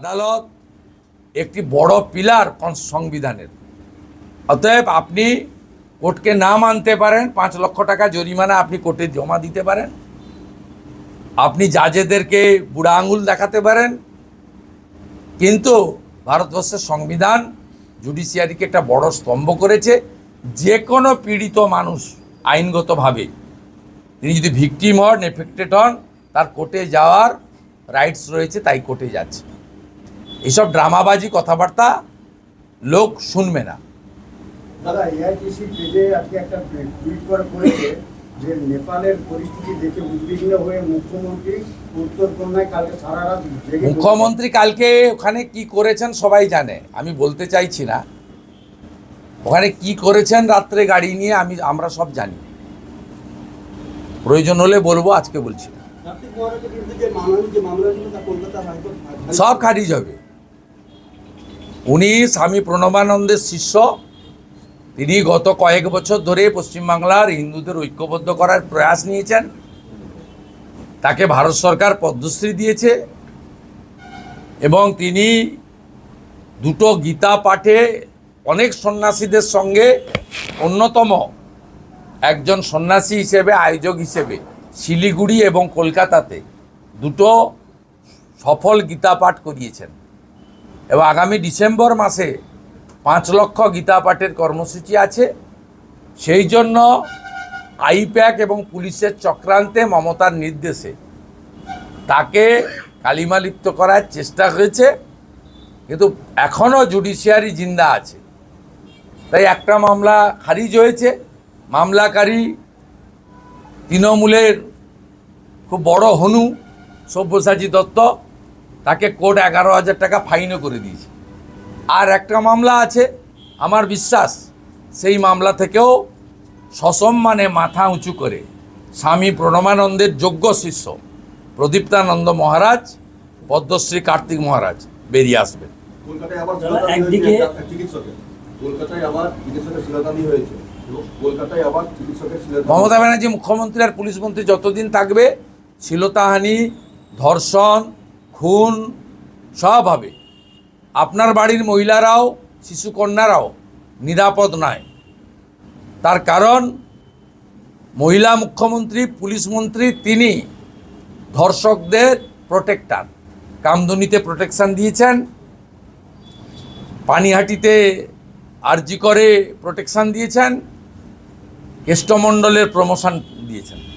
আদালত একটি বড় পিলার সংবিধানের। অতএব আপনি কোর্টকে না মানতে পারেন, পাঁচ লক্ষ টাকা জরিমানা আপনি কোর্টে জমা দিতে পারেন। আপনি জাজেদেরকে বুড়া আঙুল দেখাতে পারেন। কিন্তু ভারতবর্ষের সংবিধান জুডিশিয়ারিকে একটা বড় স্তম্ভ করেছে। যে কোনো পীড়িত মানুষ আইনগতভাবে, তিনি যদি ভিকটিম হন, এফেক্টেড হন, তার কোর্টে যাওয়ার রাইটস রয়েছে, তাই কোর্টে যাচ্ছে। এইসব ড্রামাবাজি কথাবার্তা লোক শুনবে না। দাদা এআইটিসি পেজে আজকে একটা টুইট করে করেছে যে নেপালের পরিস্থিতি দেখে উদ্বিগ্ন হয়ে মুখ্যমন্ত্রী উত্তরকন্যায় কালকে সারা রাত মুখ্যমন্ত্রী কালকে ওখানে কি করেছেন সবাই জানে আমি বলতে চাইছি না। ওখানে কি করেছেন রাত্রে গাড়ি নিয়ে আমি আমরা সব জানি। প্রয়োজন হলে বলব আজকে বলছি না। কার্তিক মহারাজের বিরুদ্ধে উনি স্বামী প্রণবানন্দের শিষ্য। তিনি গত কয়েক বছর ধরে পশ্চিমবাংলার হিন্দুদের ঐক্যবদ্ধ করার প্রয়াস নিয়েছেন। তাকে ভারত সরকার পদ্মশ্রী দিয়েছে এবং তিনি দুটো গীতা পাঠে অনেক সন্ন্যাসীদের সঙ্গে অন্যতম একজন সন্ন্যাসী হিসেবে, আয়োজক হিসেবে শিলিগুড়ি এবং কলকাতাতে দুটো সফল গীতা পাঠ করিয়েছেন। এবং আগামী ডিসেম্বর মাসে পাঁচ লক্ষ গীতা পাঠের কর্মসূচি আছে। সেই জন্য আইপ্যাক এবং পুলিশের চক্রান্তে মমতার নির্দেশে তাকে কালিমালিপ্ত করার চেষ্টা হয়েছে। কিন্তু এখনও জুডিশিয়ারি জিন্দা আছে। তাই একটা মামলা খারিজ হয়েছে। মামলাকারী তৃণমূলের খুব বড় হনু সব্যসাচী দত্ত তাকে কোর্ট এগারো হাজার টাকা ফাইনও করে দিয়েছে। আর একটা মামলা আছে আমার বিশ্বাস সেই মামলা থেকেও সসম্মানে মাথা উঁচু করে স্বামী প্রণমানন্দের যোগ্য শিষ্য প্রদীপ্তানন্দ মহারাজ পদ্মশ্রী কার্তিক মহারাজ বেরিয়ে আসবেন। একদিকে- হয়েছে একটা চিকিৎসকের। কলকাতায় আবার চিকিৎসকের হয়েছে কলকাতায় আবার চিকিৎসকের মমতা ব্যানার্জি মুখ্যমন্ত্রী আর পুলিশ মন্ত্রী যতদিন থাকবে শ্লীলতাহানি ধর্ষণ খুন সব হবে। আপনার বাড়ির মহিলারাও শিশুকন্যারাও নিরাপদ নয়। তার কারণ, মহিলা মুখ্যমন্ত্রী, পুলিশ মন্ত্রী তিনি ধর্ষকদের প্রোটেক্টার। কামদুনিতে প্রোটেকশান দিয়েছেন। পানিহাটিতে আরজি করে প্রোটেকশান দিয়েছেন। কেষ্টমণ্ডলের প্রমোশন দিয়েছেন।